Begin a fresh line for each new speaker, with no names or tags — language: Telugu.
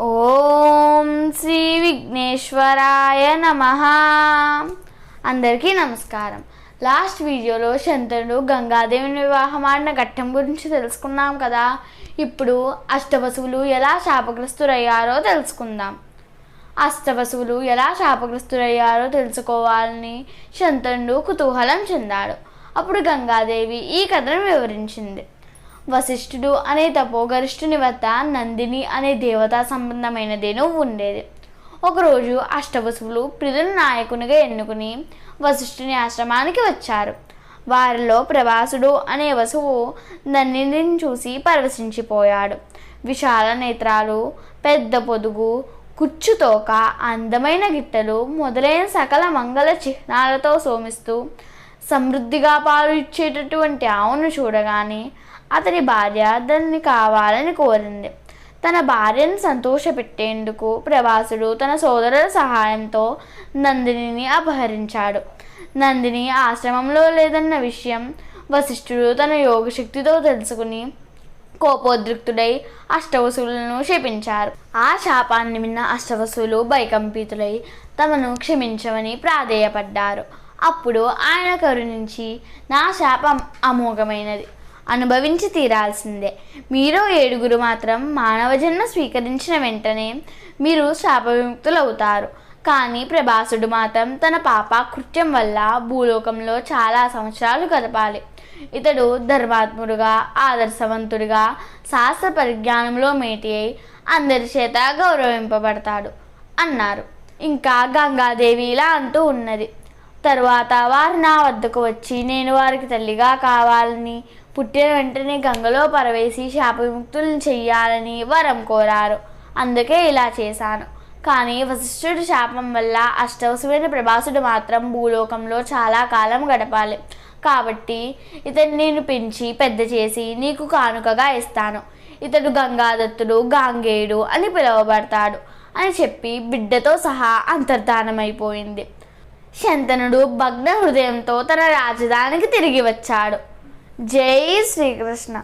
ఓం శ్రీ విఘ్నేశ్వరాయ నమ. అందరికీ నమస్కారం. లాస్ట్ వీడియోలో శంతనుడు గంగాదేవిని వివాహం ఆడిన ఘట్టం గురించి తెలుసుకున్నాం కదా. ఇప్పుడు అష్టవసువులు ఎలా శాపగ్రస్తులయ్యారో తెలుసుకుందాం. అష్టవసువులు ఎలా శాపగ్రస్తులయ్యారో తెలుసుకోవాలని శంతనుడు కుతూహలం చెందాడు. అప్పుడు గంగాదేవి ఈ కథను వివరించింది. వశిష్ఠుడు అనే తపోగరిష్ఠుని వద్ద నందిని అనే దేవతా సంబంధమైనదేను ఉండేది. ఒకరోజు అష్టవసువులు ప్రియుల నాయకునిగా ఎన్నుకుని వశిష్ఠుని ఆశ్రమానికి వచ్చారు. వారిలో ప్రభాసుడు అనే వసువు నందిని చూసి పరవశించిపోయాడు. విశాల నేత్రాలు పెద్ద పొదుగు కుచ్చుతోక అందమైన గిట్టలు మొదలైన సకల మంగళ చిహ్నాలతో సోమిస్తూ సమృద్ధిగా పాలు ఇచ్చేటటువంటి ఆవును చూడగానే అతని భార్య దాన్ని కావాలని కోరింది. తన భార్యను సంతోషపెట్టేందుకు ప్రవాసుడు తన సోదరుల సహాయంతో నందినిని అపహరించాడు. నందిని ఆశ్రమంలో లేదన్న విషయం వశిష్ఠుడు తన యోగశక్తితో తెలుసుకుని కోపోద్రిక్తుడై అష్టవసువులను శపించారు ఆ శాపాన్ని విన్న అష్టవసులు భయకంపితులై తమను క్షమించమని ప్రాధేయపడ్డారు. అప్పుడు ఆయన కరుణించి నా శాపం అమోఘమైనది. అనుభవించి తీరాల్సిందే. మీరు ఏడుగురు మాత్రం మానవ జన్మ స్వీకరించిన వెంటనే మీరు శాపవిముక్తులవుతారు. కానీ ప్రభాసుడు మాత్రం తన పాప కృత్యం వల్ల భూలోకంలో చాలా సంవత్సరాలు గడపాలి. ఇతడు ధర్మాత్ముడుగా ఆదర్శవంతుడిగా శాస్త్ర పరిజ్ఞానంలో మేటి అయి అందరి చేత గౌరవింపబడతాడు అన్నారు. ఇంకా గంగాదేవి ఇలా అంటూ ఉన్నది. తరువాత వారు నా వద్దకు వచ్చి నేను వారికి తల్లిగా కావాలని పుట్టిన వెంటనే గంగలో పరవేసి శాపవిముక్తులను చెయ్యాలని వరం కోరారు. అందుకే ఇలా చేశాను. కానీ వశిష్ఠుడి శాపం వల్ల అష్టవసువైన ప్రభాసుడు మాత్రం భూలోకంలో చాలా కాలం గడపాలి. కాబట్టి ఇతను నేను పెంచి పెద్ద చేసి నీకు కానుకగా ఇస్తాను. ఇతడు గంగాదత్తుడు గాంగేయుడు అని పిలువబడతాడు అని చెప్పి బిడ్డతో సహా అంతర్ధానమైపోయింది. శంతనుడు భగ్న హృదయంతో తన రాజధానికి తిరిగి వచ్చాడు. జై శ్రీకృష్ణ.